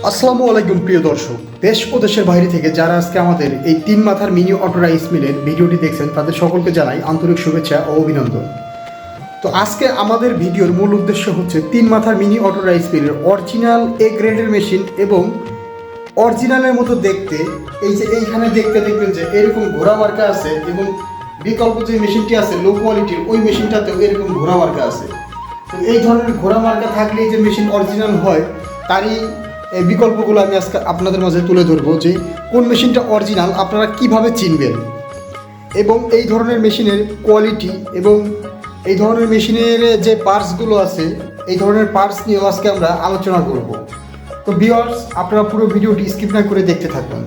আসসালামু আলাইকুম, প্রিয় দর্শক। দেশ ও দেশের বাইরে থেকে যারা আজকে আমাদের এই তিন মাথার মিনি অটো রাইস মিলের ভিডিওটি দেখছেন, তাদের সকলকে জানাই আন্তরিক শুভেচ্ছা ও অভিনন্দন। তো আজকে আমাদের ভিডিওর মূল উদ্দেশ্য হচ্ছে তিন মাথার মিনি অটো রাইস মিলের অরিজিনাল এ গ্রেডের মেশিন এবং অরিজিনালের মতো দেখতে, এই যে এইখানে দেখতে দেখবেন যে এরকম ঘোড়া মার্কা আছে এবং বিকল্প যে মেশিনটি আছে লো কোয়ালিটির ওই মেশিনটাতেও এরকম ঘোড়া মার্কা আছে। তো এই ধরনের ঘোড়া মার্কা থাকলে যে মেশিন অরিজিনাল হয়, তারই এই বিকল্পগুলো আমি আজকে আপনাদের মাঝে তুলে ধরবো যে কোন মেশিনটা অরিজিনাল আপনারা কীভাবে চিনবেন? এবং এই ধরনের মেশিনের কোয়ালিটি এবং এই ধরনের মেশিনের যে পার্টসগুলো আছে, এই ধরনের পার্টস নিয়েও আজকে আমরা আলোচনা করব। তো ভিউয়ার্স আপনারা পুরো ভিডিওটি স্কিপ না করে দেখতে থাকুন।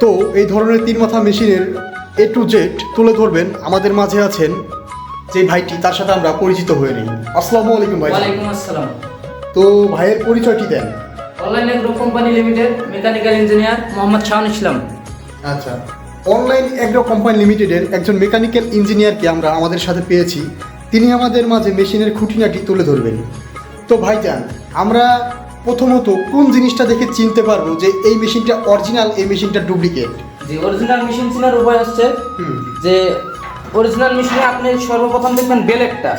তো এই ধরনের তিন মাথা মেশিনের এ টু জেড তুলে ধরবেন। আমাদের মাঝে আছেন যে ভাইটি তার সাথে আমরা পরিচিত হয়ে নিই। আসসালামু আলাইকুম ভাই ওয়ালাইকুম আসসালাম। তো ভাইয়ের পরিচয়টি দেন। Online agro company limited mechanical engineer Mohammad Shahan Islam. আচ্ছা। অনলাইন অ্যাগ্রো কোম্পানি লিমিটেডের একজন মেকানিক্যাল ইঞ্জিনিয়ারকে আমরা আমাদের সাথে পেয়েছি। তিনি আমাদের মাঝে মেশিনের খুঁটিনাটি তুলে ধরবেন। তো ভাইজান আমরা প্রথমত কোন জিনিসটা দেখে চিনতে পারব যে এই মেশিনটা অরিজিনাল এই মেশিনটা ডুপ্লিকেট? যে অরিজিনাল মেশিন চেনার উপায় হচ্ছে যে অরিজিনাল মেশিনে আপনি সর্বপ্রথম দেখবেন বেলেটটা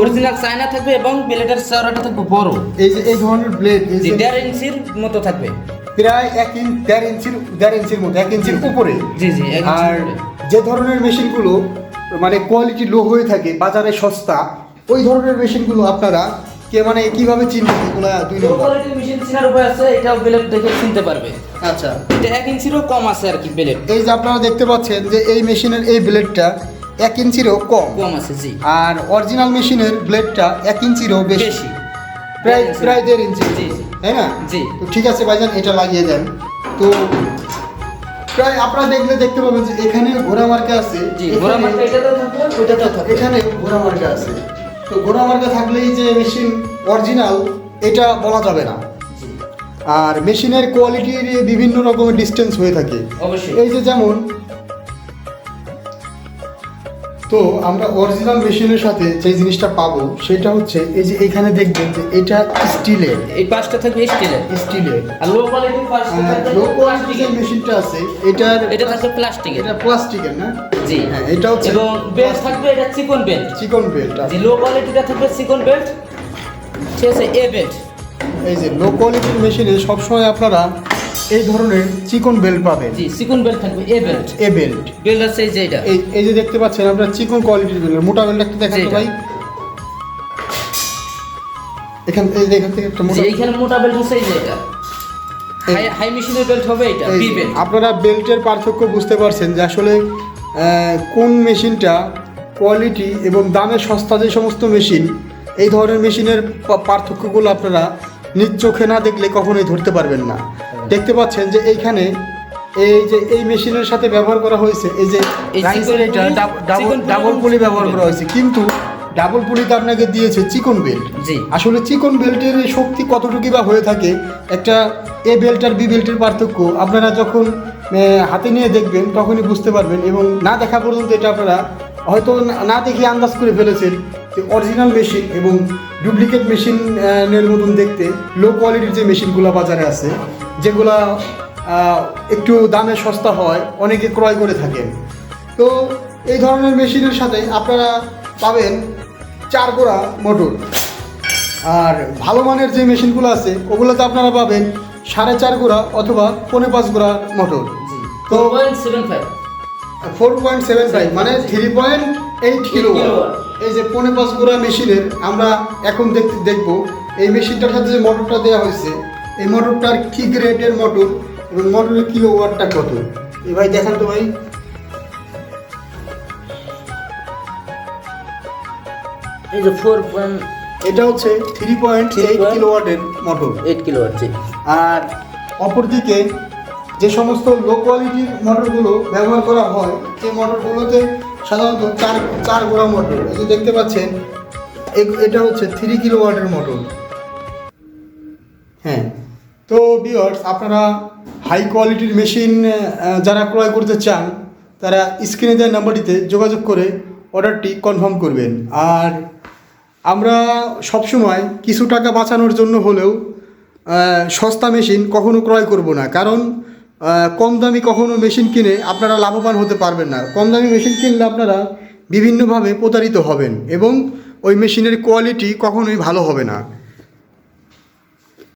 অরিজিনাল চায়না থাকবে এবং বেলেটের চওড়াটা থাকবে বড়। এই যে এই ধরনের ব্লেড এই যে যে দেড় ইঞ্চির মতো থাকবে। প্রায় এক ইঞ্চ দেড় ইঞ্চির দেড় ইঞ্চির মতো এক ইঞ্চির উপরে। জি জি আর যে ধরনের মেশিনগুলো মানে কোয়ালিটি লো হয়ে থাকে বাজারে সস্তা ওই ধরনের মেশিনগুলো আপনারা কে মানে কীভাবে চিনবেন এগুলো দুই নম্বর? মেশিন চেনার উপায় আছে এটাও বেলেট দেখে চিনতে পারবে। আচ্ছা। এটা এক ইঞ্চিরও কম আছে আর কি বেলেট এই যে আপনারা দেখতে পাচ্ছেন যে এই মেশিনের এই ব্লেডটা এক ইঞ্চিরও কম। কম আছে জি। আর অরিজিনাল মেশিনের ব্লেডটা এক ইঞ্চিরও বেশি। প্রায় প্রায় দেড় ইঞ্চি। জি জি। তাই না? জি। তো ঠিক আছে ভাইজান এটা লাগিয়ে দেন। তো প্রায় আপনারা দেখলে দেখতে পাবেন যে এখানে ঘোড়া মার্কা আছে জি ঘোড়া মার্কা এটাতেও থাকবে ওইটাতেও থাকবে। এখানে ঘোড়া মার্কা আছে। তো ঘোড়া মার্কা থাকলেই যে মেশিন অরিজিনাল এটা বলা যাবে না। আর মেশিনের কোয়ালিটির বিভিন্ন রকমের ডিস্টেন্স হয়ে থাকে। অবশ্যই। এই যে যেমন তো আমরা অরিজিনাল মেশিনের সাথে যে জিনিসটা পাবো সেটা হচ্ছে এই যে এখানে দেখবেন যে এটা স্টিলের। এই পাশটা থাকবে স্টিলের। স্টিলের। আর লো কোয়ালিটির পাঁচটা থাকবে লো কোয়ালিটির মেশিনটা আছে এটার এটা থাকবে প্লাস্টিকের এটা প্লাস্টিকের না? জি। হ্যাঁ এটা হচ্ছে এবং বেল্ট থাকবে এটা চিকন বেল্ট চিকন বেল্ট যে লো কোয়ালিটিটা থাকবে চিকন বেল্ট ঠিক আছে এ বেল্ট এই যে লো কোয়ালিটির মেশিনে সবসময় আপনারা এই ধরনের চিকন বেল্ট পাবেন। জি চিকন বেল্ট থাকবে A belt A belt belt আছে এই যে এটা। এই এই যে দেখতে পাচ্ছেন আপনারা চিকন কোয়ালিটির বেল্ট মোটা বেল্ট একটা দেখান তো ভাই। এখান এই যে এখান থেকে একটা মোটা এইখানে মোটা বেল্ট আছে এই যে এটা। হাই হাই মেশিনের বেল্ট হবে এটা বি বেল্ট আপনারা বেল্টের পার্থক্য বুঝতে পারছেন যে আসলে কোন মেশিনটা কোয়ালিটি এবং দামে সস্তা যে সমস্ত মেশিন এই ধরনের মেশিনের পার্থক্যগুলো আপনারা নিজ চোখে না দেখলে কখনোই ধরতে পারবেন না। দেখতে পাচ্ছেন যে এইখানে এই যে এই মেশিনের সাথে ব্যবহার করা হয়েছে এই যে ডাবল পুলি ব্যবহার করা হয়েছে। কিন্তু ডাবল পুলিতে আপনাকে দিয়েছে চিকন বেল্ট। জি। আসলে চিকন বেল্টের শক্তি কতটুকু বা হয়ে থাকে একটা এ বেল্ট আর বি বেল্টের পার্থক্য আপনারা যখন হাতে নিয়ে দেখবেন তখনই বুঝতে পারবেন এবং না দেখা পর্যন্ত এটা আপনারা হয়তো না- না দেখে আন্দাজ করে ফেলেছেন যে অরিজিনাল মেশিন এবং ডুপ্লিকেট মেশিনের মতন দেখতে লো কোয়ালিটির যে মেশিনগুলো বাজারে আছে যেগুলা একটু দামে সস্তা হয় অনেকে ক্রয় করে থাকেন। তো এই ধরনের মেশিনের সাথে আপনারা পাবেন চার গোড়া মোটর। আর ভালো মানের যে মেশিনগুলো আছে ওগুলোতে আপনারা পাবেন সাড়ে চার গোড়া অথবা পৌনে পাঁচ গোড়া মোটর। তো তো seven five. Four point seven five মানে থ্রি পয়েন্ট এইট কিলো এই যে পৌনে পাঁচ গোড়া মেশিনের আমরা এখন দেখতে দেখব। এই মেশিনটার সাথে যে মোটরটা দেওয়া হয়েছে এই মোটরটার কি গ্রেডের মোটর এবং মোটরের কিলো ওয়াটটা কত? এই ভাই দেখান তো ভাই। এই যে ফোর এটা হচ্ছে থ্রি পয়েন্ট এইট কিলো ওয়াটের মোটর এইট কিলো আছে আর অপরদিকে যে সমস্ত লো কোয়ালিটির মোটরগুলো ব্যবহার করা হয় সেই মোটরগুলোতে সাধারণত চার চার গোড়া মোটর এই যে দেখতে পাচ্ছেন এ- এটা হচ্ছে থ্রি কিলো ওয়াটের মোটর হ্যাঁ তো বিয়ার্স আপনারা হাই কোয়ালিটির মেশিন যারা ক্রয় করতে চান, তারা স্ক্রিনে দেওয়া নাম্বারটিতে যোগাযোগ করে অর্ডারটি কনফার্ম করবেন। আর আমরা সবসময় কিছু টাকা বাঁচানোর জন্য হলেও সস্তা মেশিন কখনো ক্রয় করব না। কারণ কম দামি কখনো মেশিন কিনে আপনারা লাভবান হতে পারবেন না। কম দামি মেশিন কিনলে আপনারা বিভিন্নভাবে প্রতারিত হবেন এবং ওই মেশিনের কোয়ালিটি কখনোই ভালো হবে না।